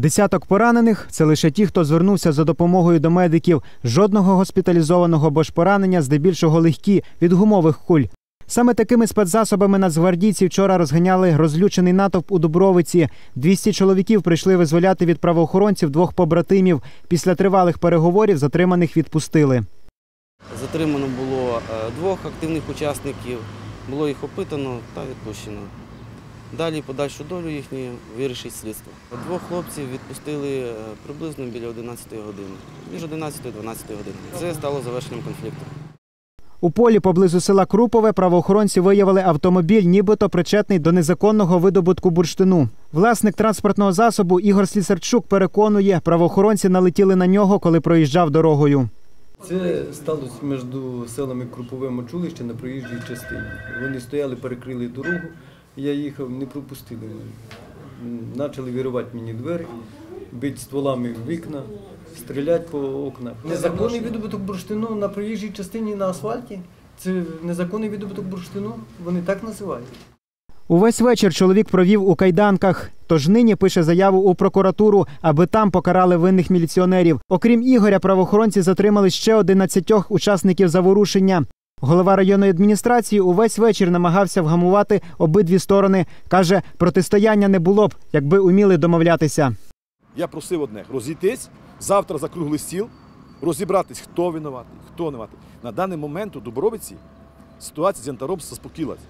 Десяток поранених це лише ті, хто звернувся за допомогою до медиків. Жодного госпіталізованого, бо ж поранення здебільшого легкі від гумових куль. Саме такими спецзасобами нацгвардійці вчора розганяли розлючений натовп у Дубровиці. 200 чоловіків прийшли визволяти від правоохоронців двох побратимів. Після тривалих переговорів затриманих відпустили. Затримано було е, двох активних учасників, було їх опитано та відпущено. Далі подальшу долю їхню вирішить слідство. Двох хлопців відпустили е, приблизно біля 11 години, між 11 і 12 години. Це стало завершенням конфлікту. У полі поблизу села Крупове правоохоронці виявили автомобіль, нібито причетний до незаконного видобутку бурштину. Власник транспортного засобу Ігор Слісарчук переконує, правоохоронці налетіли на нього, коли проїжджав дорогою. Це сталося між селами Крупове Мочулище на проїжджій частині. Вони стояли, перекрили дорогу, я їхав, не пропустили. Почали виривати мені двері, бити стволами в вікна, стріляти по окнах. Незаконний видобуток бурштину на проїжджій частині на асфальті. Це незаконний видобуток бурштину, вони так називають. Увесь вечір чоловік провів у кайданках. Тож нині пише заяву у прокуратуру, аби там покарали винних міліціонерів. Окрім Ігоря, правоохоронці затримали ще 11 учасників заворушення. Голова районної адміністрації увесь вечір намагався вгамувати обидві сторони. Каже, протистояння не було б, якби уміли домовлятися. Я просив одне розійтись, завтра за круглий стіл, розібратись, хто винуватий, хто не винуватий. На даний момент у Дубровиці ситуація з янтаром заспокоїлась.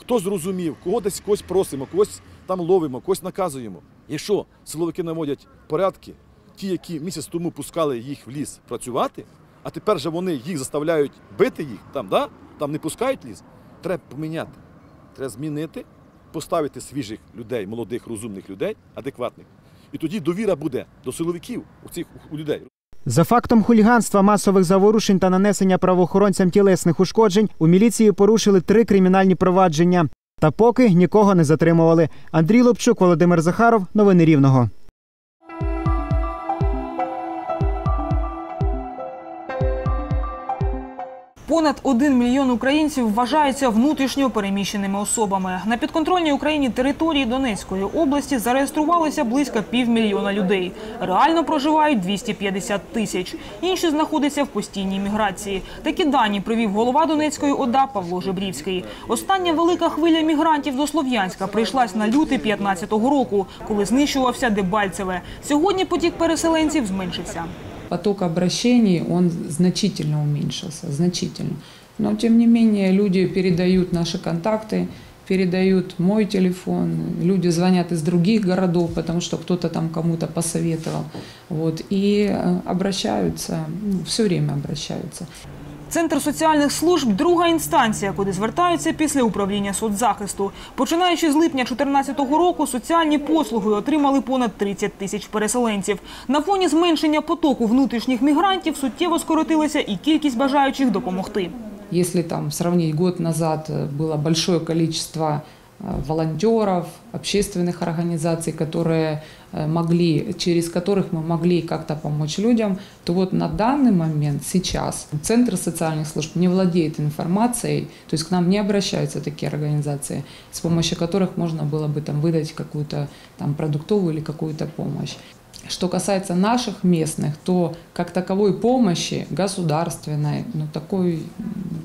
Хто зрозумів, кого десь когось просимо, когось там ловимо, когось наказуємо. Якщо силовики наводять порядки, ті, які місяць тому пускали їх в ліс працювати, а тепер же вони їх заставляють бити їх, там, да? там не пускають ліс, треба поміняти. Треба змінити, поставити свіжих людей, молодих, розумних людей, адекватних. І тоді довіра буде до силовиків у цих у людей. За фактом хуліганства, масових заворушень та нанесення правоохоронцям тілесних ушкоджень у міліції порушили три кримінальні провадження. Та поки нікого не затримували. Андрій Лобчук, Володимир Захаров, новини Рівного. Понад один мільйон українців вважаються внутрішньо переміщеними особами. На підконтрольній Україні території Донецької області зареєструвалося близько півмільйона людей. Реально проживають 250 тисяч. Інші знаходяться в постійній міграції. Такі дані привів голова Донецької ОДА Павло Жебрівський. Остання велика хвиля мігрантів до Слов'янська прийшлась на лютий 15-го року, коли знищувався Дебальцеве. Сьогодні потік переселенців зменшився. Поток обращений, он значительно уменьшился, значительно. Но, тем не менее, люди передают наши контакты, передают мой телефон, люди звонят из других городов, потому что кто-то там кому-то посоветовал. Вот, и э, обращаются, ну, все время обращаются. Центр соціальних служб друга інстанція, куди звертаються після управління соцзахисту. Починаючи з липня 2014 року, соціальні послуги отримали понад 30 тисяч переселенців. На фоні зменшення потоку внутрішніх мігрантів суттєво скоротилася і кількість бажаючих допомогти. Если там сравнить год назад э, было большое количество э, волонтеров, общественных организаций, которые э, могли, через которых мы могли как-то помочь людям, то вот на данный момент, сейчас, Центр социальных служб не владеет информацией, то есть к нам не обращаются такие организации, с помощью которых можно было бы там выдать какую-то там продуктовую или какую-то помощь. Что касается наших местных, то как таковой помощи государственной, ну такой,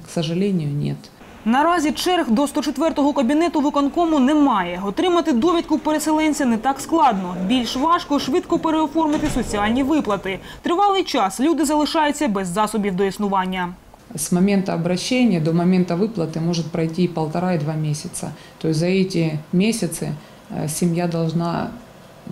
к сожалению, нет. Наразі черг до 104-го кабінету виконкому немає. Отримати довідку переселенця не так складно. Більш важко швидко переоформити соціальні виплати. Тривалий час люди залишаються без засобів до існування. С момента обращения до момента выплаты может пройти и полтора, и два месяца. То есть за эти месяцы э, семья должна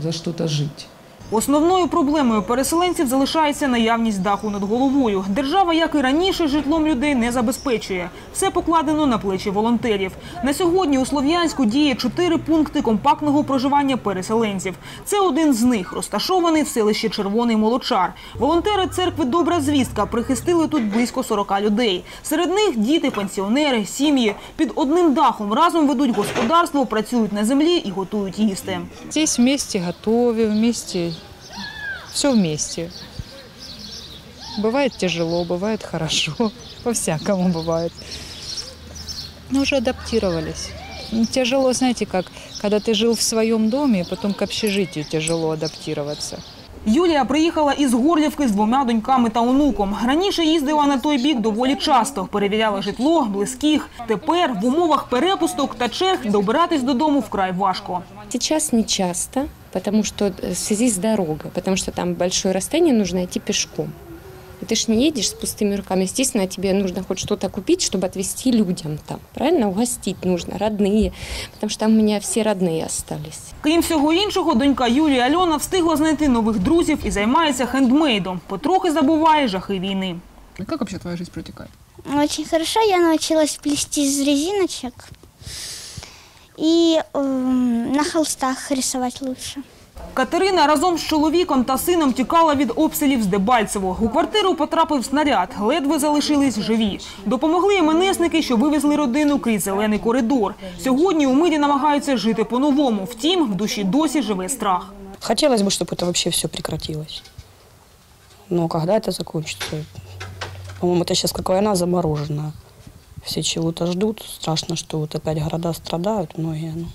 за что-то жить. Основною проблемою переселенців залишається наявність даху над головою. Держава, як і раніше, житлом людей не забезпечує. Все покладено на плечі волонтерів. На сьогодні у Слов'янську діє чотири пункти компактного проживання переселенців. Це один з них, розташований в селищі Червоний Молочар. Волонтери церкви Добра звістка прихистили тут близько 40 людей. Серед них діти, пенсіонери, сім'ї. Під одним дахом разом ведуть господарство, працюють на землі і готують їсти. Здесь вместе готовим, вместе, все вместе. Бывает тяжело, бывает хорошо, по-всякому бывает. Но уже адаптировались. Тяжело, знаете как, когда ты жил в своем доме, потом к общежитию тяжело адаптироваться. Юлія приїхала із Горлівки з двома доньками та онуком. Раніше їздила на той бік доволі часто, перевіряла житло, близьких. Тепер в умовах перепусток та черг добиратись додому вкрай важко. Сейчас не часто, потому что э, в связи с дорогой, потому что там большое расстояние, нужно идти пешком. И ты ж не едешь с пустыми руками. Естественно, тебе нужно хоть что-то купить, чтобы отвезти людям там. Правильно? Угостить нужно, родные. Потому что там у меня все родные остались. Крім всього іншого, донька Юлії Альона встигла знайти нових друзів і займається хендмейдом. Потрохи забуває жахи війни. Как вообще твоя жизнь протекает? Очень хорошо. Я научилась плести из резиночек и эм, на холстах рисовать лучше. Катерина разом з чоловіком та сином тікала від обстрілів з Дебальцево. У квартиру потрапив снаряд, ледве залишились живі. Допомогли іменесники, що вивезли родину крізь зелений коридор. Сьогодні у мирі намагаються жити по-новому. Втім, в душі досі живе страх. Хотелось бы, чтобы это вообще все прекратилось. Но когда это закончится? По-моему, это сейчас как война замороженная. Все чего-то ждут. Страшно, что вот опять города страдают многие. Ну.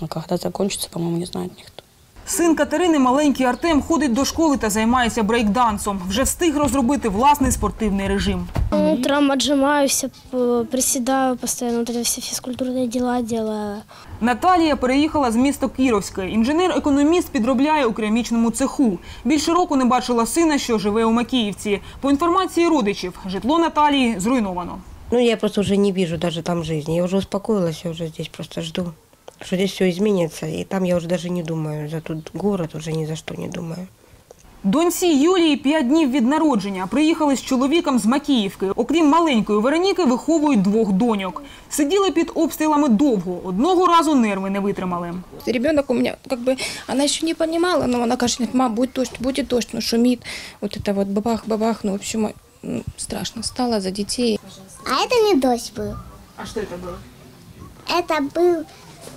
А когда закончится, по-моему, не знает никто. Син Катерини, маленький Артем, ходить до школи та займається брейкдансом. Вже встиг розробити власний спортивний режим. Утром отжимаюсь, приседаю постоянно, вот это все физкультурные делаю. Наталія переїхала з міста Кіровське. Інженер-економіст підробляє у керамічному цеху. Більше року не бачила сина, що живе у Макіївці. По інформації родичів, житло Наталії зруйновано. Ну, я просто уже не вижу даже там жизни. Я уже успокоилась, я уже здесь просто жду, что здесь все изменится. И там я уже даже не думаю. За тот город уже ни за что не думаю. Доньці Юлії п'ять днів від народження. Приїхали з чоловіком з Макіївки. Окрім маленької Вероніки, виховують двох доньок. Сиділи під обстрілами довго. Одного разу нерви не витримали. Ребенок у меня, как бы, она еще не понимала, но она кажется, мам, будет дождь, будет дождь, ну шумит. Вот это вот бабах-бабах, ну, в общем, м, страшно стало за детей. А это не дождь был. А що це було? Это был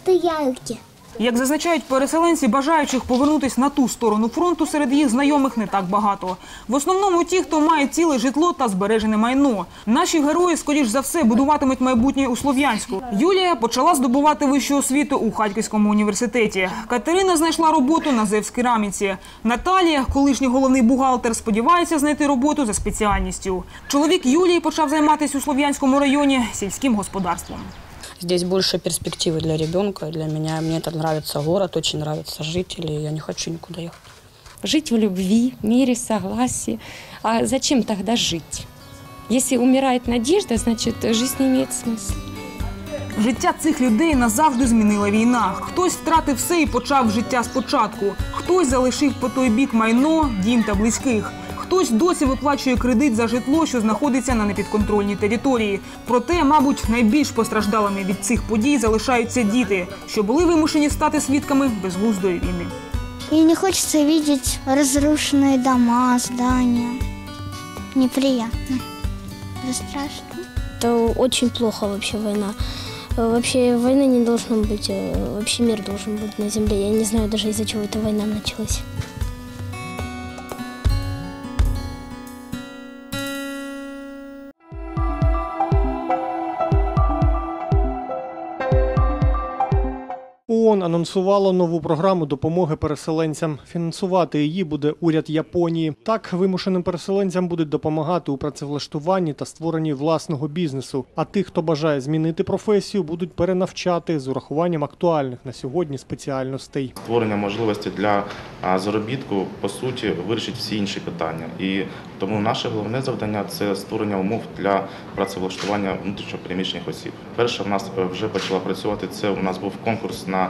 стоялки. Як зазначають переселенці, бажаючих повернутися на ту сторону фронту серед їх знайомих не так багато. В основному ті, хто має ціле житло та збережене майно. Наші герої, скоріш за все, будуватимуть майбутнє у Слов'янську. Юлія почала здобувати вищу освіту у Харківському університеті. Катерина знайшла роботу на Зевськераміці. Наталія, колишній головний бухгалтер, сподівається знайти роботу за спеціальністю. Чоловік Юлії почав займатися у Слов'янському районі сільським господарством. Здесь больше перспективы для ребенка, для меня. Мне там нравится город, очень нравятся жители, я не хочу никуда ехать. Жить в любви, мире, согласии. А зачем тогда жить? Если умирает надежда, значит, жизнь не имеет смысла. Життя цих людей назавжди змінила війна. Хтось втратив все і почав життя спочатку. Хтось залишив по той бік майно, дім та близьких. Хтось досі виплачує кредит за житло, що знаходиться на непідконтрольній території. Проте, мабуть, найбільш постраждалими від цих подій залишаються діти, що були вимушені стати свідками безглуздої війни. И не хочется видеть разрушенные дома, здания. Неприятно. Это страшно. Это очень плохо вообще война. Э, Вообще войны не должно быть, э, вообще мир должен быть на земле. Я не знаю даже из-за чего эта война началась. ООН анонсувало нову програму допомоги переселенцям. Фінансувати її буде уряд Японії. Так вимушеним переселенцям будуть допомагати у працевлаштуванні та створенні власного бізнесу. А тих, хто бажає змінити професію, будуть перенавчати з урахуванням актуальних на сьогодні спеціальностей. Створення можливості для заробітку по суті вирішить всі інші питання. І тому наше головне завдання це створення умов для працевлаштування внутрішньопереміщених осіб. Перше в нас е, вже почала працювати. Це у нас був конкурс на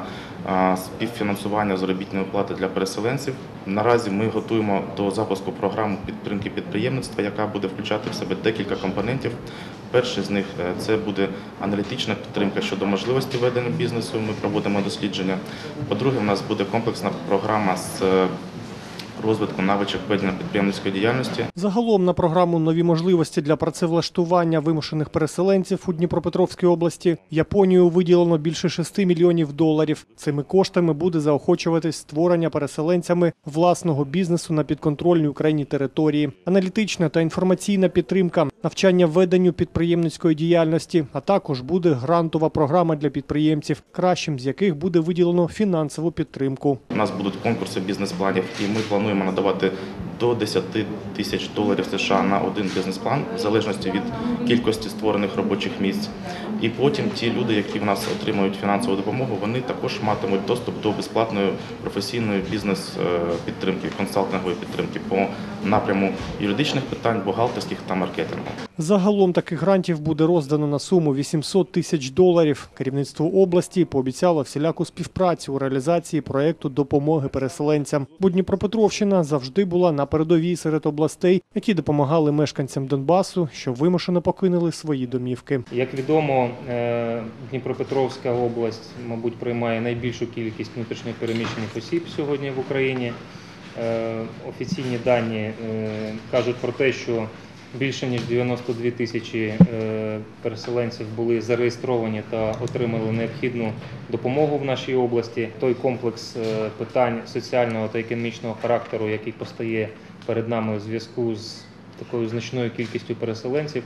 співфінансування заробітної плати для переселенців. Наразі ми готуємо до запуску програми підтримки підприємництва, яка буде включати в себе декілька компонентів. Перший з них е, це буде аналітична підтримка щодо можливості ведення бізнесу. Ми проводимо дослідження. По-друге, у нас буде комплексна програма з е, розвитку навичок ведення підприємницької діяльності. Загалом на програму нові можливості для працевлаштування вимушених переселенців у Дніпропетровській області Японію виділено більше 6 мільйонів доларів. Цими коштами буде заохочуватись створення переселенцями власного бізнесу на підконтрольній Україні території, аналітична та інформаційна підтримка, навчання веденню підприємницької діяльності, а також буде грантова програма для підприємців, кращим з яких буде виділено фінансову підтримку. У нас будуть конкурси бізнес-планів, і ми плануємо надавати до 10 тисяч доларів США на один бізнес-план, в залежності від кількості створених робочих місць. І потім ті люди, які в нас отримують фінансову допомогу, вони також матимуть доступ до безплатної професійної бізнес-підтримки, консалтингової підтримки по напряму юридичних питань, бухгалтерських та маркетингу. Загалом таких грантів буде роздано на суму 800 тисяч доларів. Керівництво області пообіцяло всіляку співпрацю у реалізації проекту допомоги переселенцям. Бо Дніпропетровщина завжди була на передовій серед областей, які допомагали мешканцям Донбасу, що вимушено покинули свої домівки. Як відомо, е, Дніпропетровська область, мабуть, приймає найбільшу кількість внутрішньопереміщених осіб сьогодні в Україні. Е, Офіційні дані е, кажуть про те, що більше ніж 92 тисячі е, переселенців були зареєстровані та отримали необхідну допомогу в нашій області. Той комплекс е, питань соціального та економічного характеру, який постає перед нами у зв'язку з такою значною кількістю переселенців,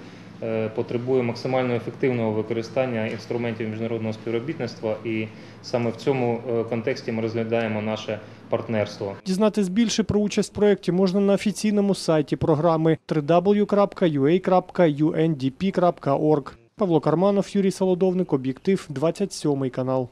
потребує максимально ефективного використання інструментів міжнародного співробітництва, і саме в цьому е, контексті ми розглядаємо наше партнерство. Дізнатись більше про участь в проєкті можна на офіційному сайті програми www.ua.undp.org. Павло Карманов, Юрій Солодовник, об'єктив, 27 канал.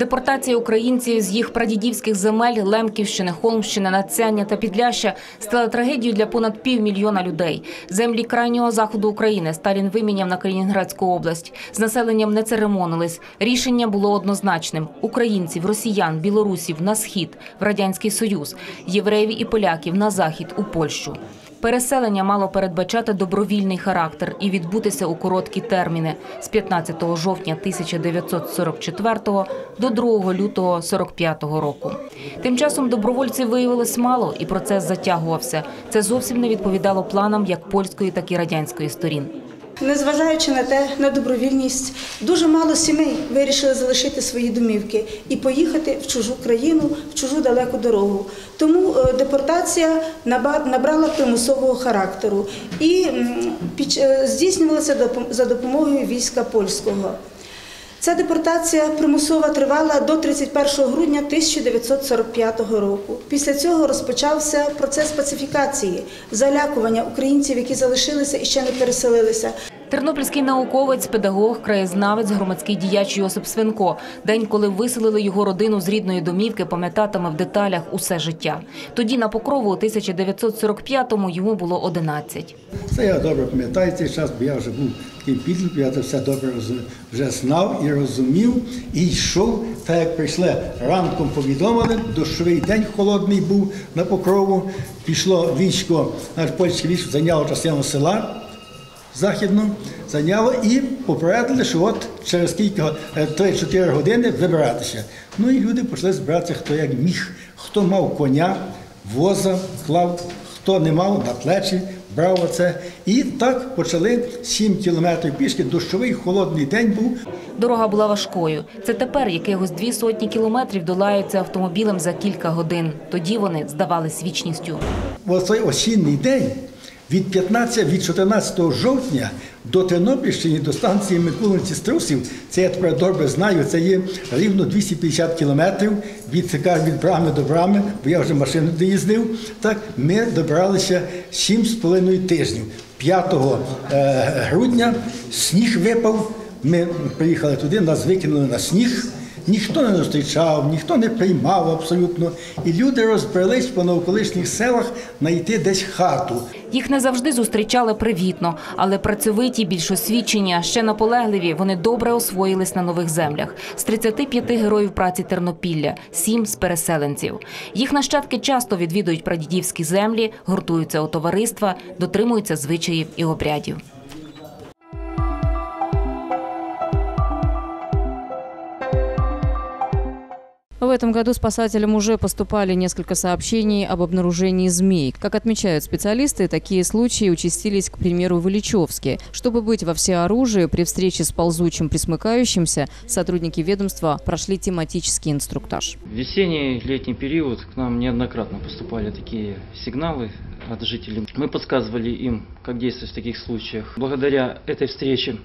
Депортація українців з їх прадідівських земель Лемківщини, Холмщини, Нацяння та Підляща стала трагедією для понад півмільйона людей. Землі крайнього заходу України Сталін виміняв на Калінінградську область. З населенням не церемонились. Рішення було однозначним: українців, росіян, білорусів на схід в радянський союз, євреїв і поляків на захід у Польщу. Переселення мало передбачати добровільний характер і відбутися у короткі терміни з 15 жовтня 1944 до 2 лютого 45 року. Тим часом добровольців виявилось мало, і процес затягувався. Це зовсім не відповідало планам як польської, так і радянської сторін. Незважаючи на те, на добровільність, дуже мало сімей вирішили залишити свої домівки і поїхати в чужу країну, в чужу далеку дорогу. Тому е, депортація набрала примусового характеру і е, здійснювалася за допомогою війська польського. Ця депортація примусова тривала до 31 грудня 1945 року. Після цього розпочався процес пацифікації, залякування українців, які залишилися і ще не переселилися. Тернопільський науковець, педагог, краєзнавець, громадський діяч Йосип Свинко. День, коли виселили його родину з рідної домівки, пам'ятатиме в деталях усе життя. Тоді на покрову у 1945-му йому було 11. Це я добре пам'ятаю цей час, бо я вже був таким підлітком, я це все добре вже знав і розумів, і йшов, так як прийшли ранком повідомили, дощовий день холодний був на покрову, пішло військо, наш польське військо зайняло частину села західну, зайняло і попередили, що от через кілька е, 3-4 години вибиратися. Ну і люди почали збиратися, хто як міг, хто мав коня, воза, клав, хто не мав на плечі, брав оце. І так почали 7 кілометрів пішки. Дощовий холодний день був. Дорога була важкою. Це тепер якихось дві сотні кілометрів долаються автомобілем за кілька годин. Тоді вони здавались вічністю. Оцей осінній день від 15, від 14 жовтня до Тернопільщини, до станції Миколинці Струсів, це я тепер добре знаю, це є рівно 250 кілометрів від, від брами до брами, бо я вже машиною доїздив. Так, ми добралися 7,5 тижнів. 5 е, грудня сніг випав, ми приїхали туди, нас викинули на сніг. Ніхто не зустрічав, ніхто не приймав абсолютно. І люди розбрелись по навколишніх селах знайти десь хату. Їх не завжди зустрічали привітно, але працьовиті, більш освічені, ще наполегливі. Вони добре освоїлись на нових землях. З 35 героїв праці Тернопілля, сім з переселенців. Їх нащадки часто відвідують прадідівські землі, гуртуються у товариства, дотримуються звичаїв і обрядів. Этом году спасателям уже поступали несколько сообщений об обнаружении змей. Как отмечают специалисты, такие случаи участились, к примеру, в Ильичевске. Чтобы быть во всеоружии, при встрече с ползучим присмыкающимся, сотрудники ведомства прошли тематический инструктаж. В весенний летний период к нам неоднократно поступали такие сигналы от жителей. Мы подсказывали им, как действовать в таких случаях. Благодаря этой встрече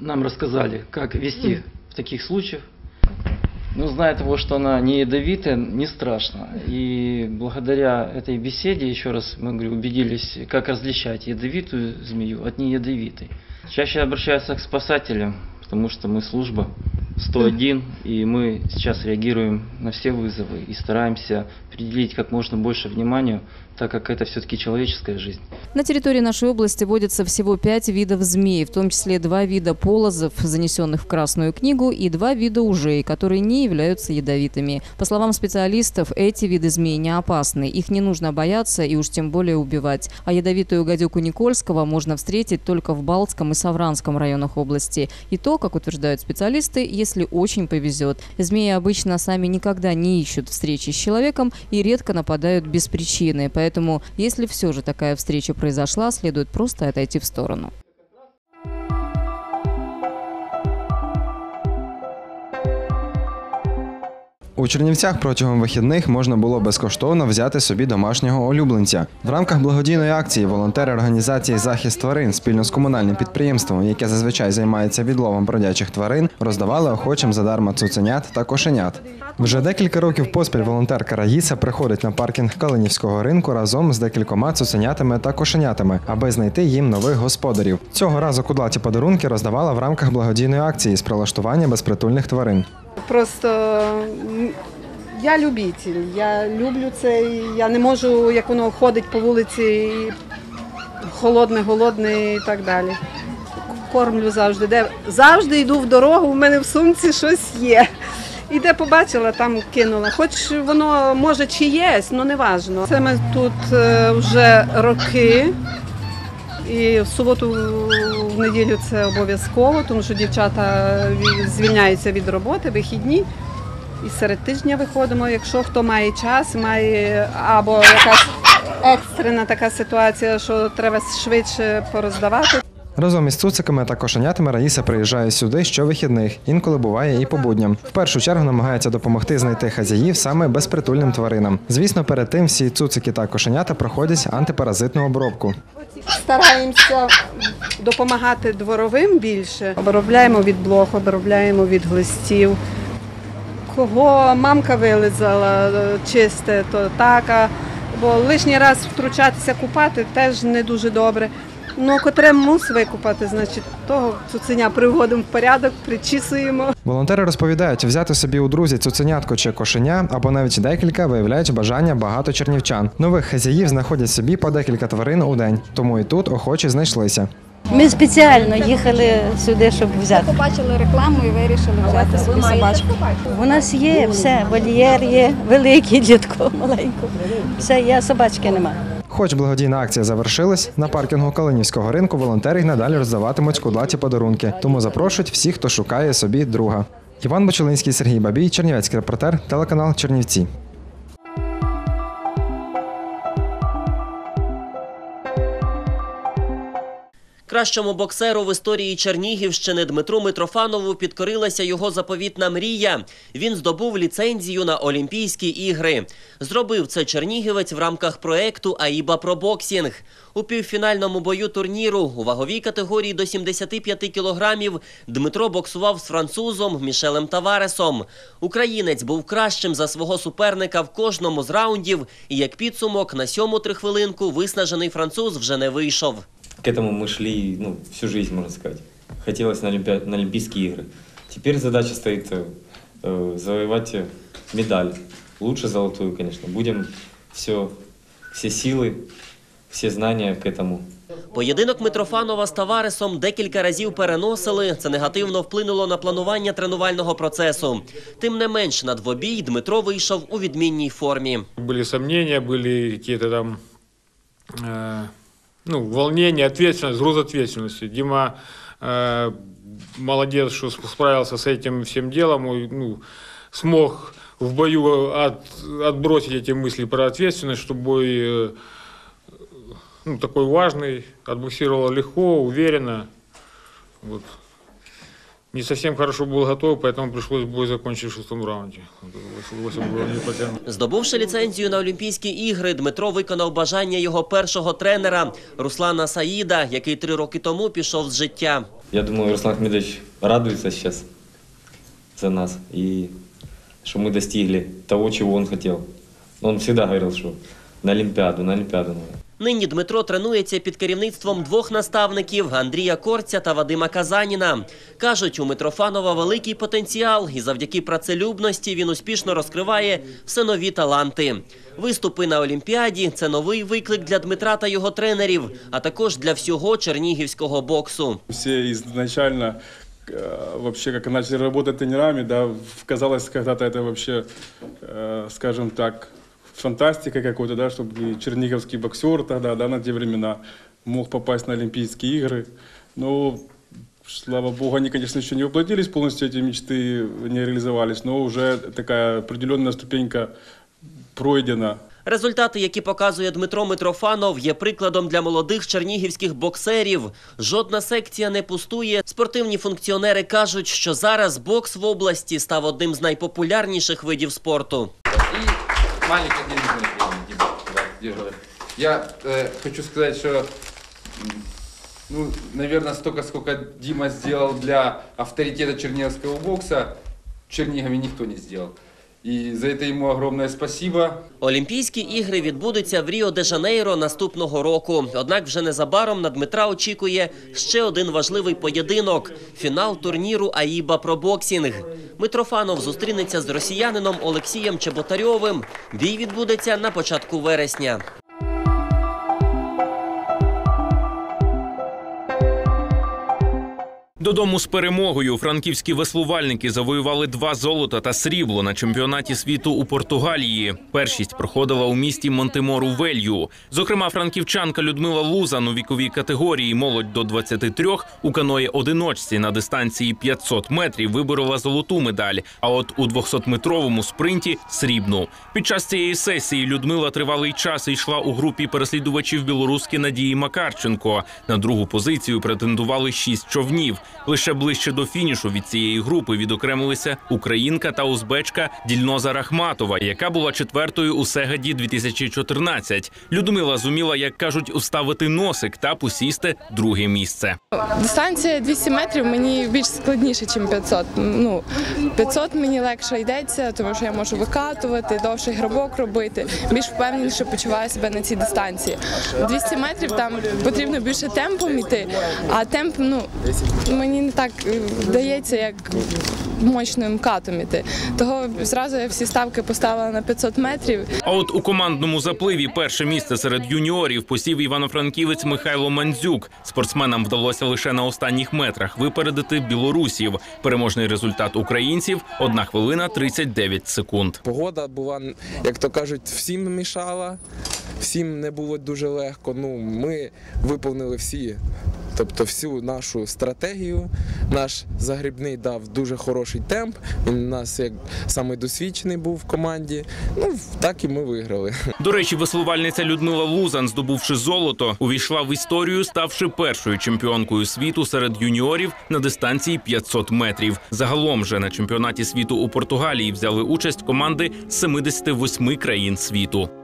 нам рассказали, как вести в таких случаях. Но зная того, что она не ядовитая, не страшно. И благодаря этой беседе, еще раз мы говорю, убедились, как различать ядовитую змею от неядовитой. Чаще обращаются к спасателям, потому что мы служба 101, и мы сейчас реагируем на все вызовы и стараемся определить как можно больше внимания, так как это все-таки человеческая жизнь. На территории нашей области водится всего пять видов змей, в том числе два вида полозов, занесенных в Красную книгу, и два вида ужей, которые не являются ядовитыми. По словам специалистов, эти виды змей не опасны, их не нужно бояться и уж тем более убивать. А ядовитую гадюку Никольского можно встретить только в Балтском и Савранском районах области. И то, как утверждают специалисты, если очень повезет. Змеи обычно сами никогда не ищут встречи с человеком и редко нападают без причины, поэтому если все же такая встреча произошла, следует просто отойти в сторону. У Чернівцях протягом вихідних можна було безкоштовно взяти собі домашнього улюбленця. В рамках благодійної акції волонтери організації Захист тварин спільно з комунальним підприємством, яке зазвичай займається відловом бродячих тварин, роздавали охочим задарма цуценят та кошенят. Вже декілька років поспіль волонтерка Раїса приходить на паркінг Калинівського ринку разом з декількома цуценятами та кошенятами, аби знайти їм нових господарів. Цього разу кудлаті подарунки роздавала в рамках благодійної акції з прилаштування безпритульних тварин. Просто я любитель, я люблю це, і я не можу, як воно ходить по вулиці, холодне, голодне і так далі. Кормлю завжди. Де завжди йду в дорогу, у мене в сумці щось є. І де побачила, там кинула. Хоч воно може чиєсь, але не важно. Це ми тут е, вже роки. І в суботу, в неділю це обов'язково, тому що дівчата звільняються від роботи, вихідні. І серед тижня виходимо, якщо хто має час, має або якась екстрена така ситуація, що треба швидше пороздавати. Разом із цуциками та кошенятами Раїса приїжджає сюди щовихідних, інколи буває і по будням. В першу чергу намагається допомогти знайти хазяїв саме безпритульним тваринам. Звісно, перед тим всі цуцики та кошенята проходять антипаразитну обробку. Стараємося допомагати дворовим більше. Обробляємо від блох, обробляємо від глистів. Кого мамка вилизала е, чисте, то така. Бо лишній раз втручатися купати теж не дуже добре. Ну, котре мус викупати, значить, того цуценя приводимо в порядок, причісуємо. Волонтери розповідають, взяти собі у друзі цуценятко чи кошеня або навіть декілька виявляють бажання багато чернівчан. Нових хазяїв знаходять собі по декілька тварин у день, тому і тут охочі знайшлися. Ми спеціально їхали сюди, щоб взяти. Побачили рекламу і вирішили взяти собі собачку. У нас є все, вольєр є, великий дітко, маленько. Все є, собачки нема. Хоч благодійна акція завершилась, на паркінгу Калинівського ринку волонтери й надалі роздаватимуть кудлаті подарунки, тому запрошують всіх, хто шукає собі друга. Іван Бочелинський, Сергій Бабій, Чернівецький репортер, телеканал Чернівці. Кращому боксеру в історії Чернігівщини Дмитру Митрофанову підкорилася його заповітна мрія. Він здобув ліцензію на Олімпійські ігри. Зробив це чернігівець в рамках проекту Аїба Пробоксінг. У півфінальному бою турніру у ваговій категорії до 75 кілограмів Дмитро боксував з французом Мішелем Таваресом. Українець був кращим за свого суперника в кожному з раундів. І як підсумок на сьому трихвилинку виснажений француз вже не вийшов К этому мы шли ну, всю жизнь, можно сказать. Хотелось на, Олимпиа- на Олимпийские игры. Теперь задача стоит э, э, завоевать э, медаль. Лучше золотую, конечно. Будем все, все силы, все знания к этому Поєдинок Митрофанова з Таваресом декілька разів переносили. Це негативно вплинуло на планування тренувального процесу. Тим не менш, на двобій Дмитро вийшов у відмінній формі. Были сомнения, были какие-то там э, ну, волнения, ответственность, груз ответственности. Дима э, молодец, что сп- справился с этим всем делом, и, ну, смог в бою от, отбросить эти мысли про ответственность, чтобы э, ну, такой важный, отбуксировал легко, уверенно. Вот. Не совсем хорошо был готов, поэтому пришлось бой закончить в шестом раунде. Вот, Восемь было не потянуть. Здобувши ліцензію на Олімпійські ігри, Дмитро виконав бажання його першого тренера Руслана Саїда, який три роки тому пішов з життя. Я думаю, Руслан Ахмедович радуется сейчас за нас и что мы достигли того, чего он хотел. Он всегда говорил, что на Олимпиаду, на Олимпиаду надо. Нині Дмитро тренується під керівництвом двох наставників Андрія Корця та Вадима Казаніна. Кажуть, у Митрофанова великий потенціал, і завдяки працелюбності він успішно розкриває все нові таланти. Виступи на Олімпіаді це новий виклик для Дмитра та його тренерів, а також для всього чернігівського боксу. Все изначально э, вообще как начали работать тренерами, да, в- казалось когда-то это вообще, э, скажем так, фантастика какой-то, да, чтобы черниговский боксер тогда, да, на те времена мог попасть на Олимпийские игры. Но, слава богу, они, конечно, еще не воплотились полностью, эти мечты не реализовались, но уже такая определенная ступенька пройдена. Результати, які показує Дмитро Митрофанов, є прикладом для молодих чернігівських боксерів. Жодна секція не пустує. Спортивні функціонери кажуть, що зараз бокс в області став одним з найпопулярніших видів спорту. Да, держи. Я э, хочу сказать, что, ну, наверное, столько, сколько Дима сделал для авторитета черниговского бокса, в никто не сделал. И за це йому огромне спасибо. Олімпійські ігри відбудуться в Ріо-де-Жанейро наступного року. Однак вже незабаром на Дмитра очікує ще один важливий поєдинок – фінал турніру «Аїба про боксінг. Митрофанов зустрінеться з росіянином Олексієм Чеботарьовим. Бій відбудеться на початку вересня. Додому з перемогою франківські веслувальники завоювали два золота та срібло на чемпіонаті світу у Португалії. Першість проходила у місті Монтемору Велью. Зокрема, франківчанка Людмила Лузан у віковій категорії молодь до 23 у каної одиночці на дистанції 500 метрів виборола золоту медаль. А от у 200-метровому спринті срібну. Під час цієї сесії Людмила тривалий час йшла у групі переслідувачів білоруски Надії Макарченко. На другу позицію претендували шість човнів. Лише ближче до фінішу від цієї групи відокремилися українка та узбечка Дільноза Рахматова, яка була четвертою у Сегаді 2014. Людмила зуміла, як кажуть, уставити носик та посісти друге місце. Дистанція 200 метрів мені більш складніше, ніж 500. Ну, 500 мені легше йдеться, тому що я можу викатувати, довший грибок робити. Більш впевненіше почуваю себе на цій дистанції. 200 метрів там потрібно більше темпом йти, а темп, ну, мені не так е, вдається, як мощним катом іти. Того зразу я всі ставки поставила на 500 метрів. А от у командному запливі перше місце серед юніорів посів івано-франківець Михайло Мандзюк. Спортсменам вдалося лише на останніх метрах випередити білорусів. Переможний результат українців – 1 хвилина 39 секунд. Погода була, як то кажуть, всім мішала, всім не було дуже легко. Ну, ми виповнили всі, тобто всю нашу стратегію. Наш загрібний дав дуже хороший темп. Він у нас як самий досвідчений був в команді. Ну, так і ми виграли. До речі, веслувальниця Людмила Лузан, здобувши золото, увійшла в історію, ставши першою чемпіонкою світу серед юніорів на дистанції 500 метрів. Загалом же на чемпіонаті світу у Португалії взяли участь команди з 78 країн світу.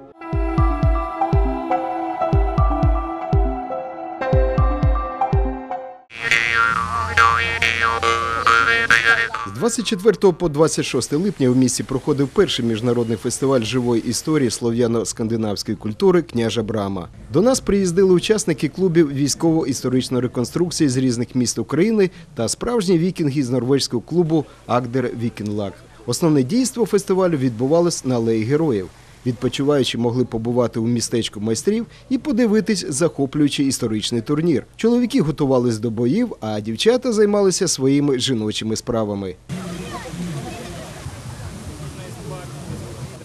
24 по 26 липня в місті проходив перший міжнародний фестиваль живої історії слов'яно-скандинавської культури княжа Брама. До нас приїздили учасники клубів військово-історичної реконструкції з різних міст України та справжні вікінги з норвезького клубу Агдер Вікінлаг. Основне дійство фестивалю відбувалось на алеї героїв. Відпочиваючі могли побувати у містечку майстрів і подивитись захоплюючий історичний турнір. Чоловіки готувались до боїв, а дівчата займалися своїми жіночими справами.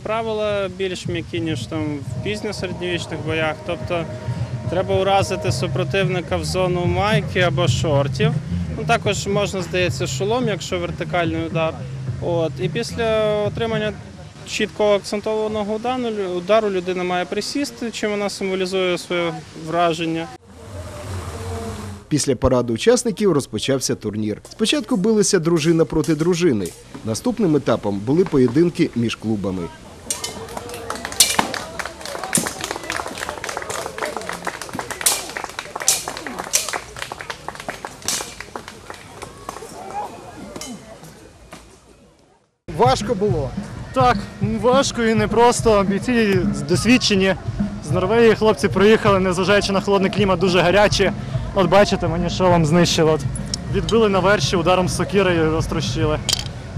Правила більш м'які, ніж там в пізньосередньовічних боях. Тобто треба уразити супротивника в зону майки або шортів. Ну, також можна, здається, шолом, якщо вертикальний удар. От. І після отримання чітко акцентованого удару, удару людина має присісти, чим вона символізує своє враження. Після параду учасників розпочався турнір. Спочатку билися дружина проти дружини. Наступним етапом були поєдинки між клубами. Важко було. Так, важко і непросто. Бійці досвідчені. З Норвегії хлопці приїхали, незважаючи на холодний клімат, дуже гарячі. От бачите, мені що вам знищило. От відбили на верші ударом сокири і розтрощили.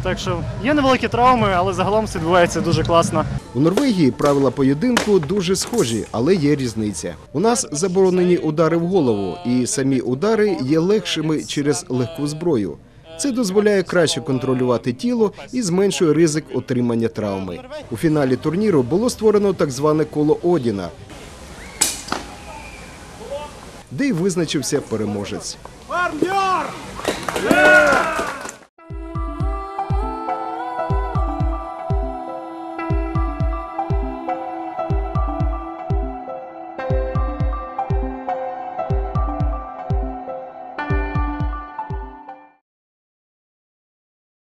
Так що є невеликі травми, але загалом все відбувається дуже класно. У Норвегії правила поєдинку дуже схожі, але є різниця. У нас заборонені удари в голову, і самі удари є легшими через легку зброю. Це дозволяє краще контролювати тіло і зменшує ризик отримання травми. У фіналі турніру було створено так зване коло Одіна, де й визначився переможець.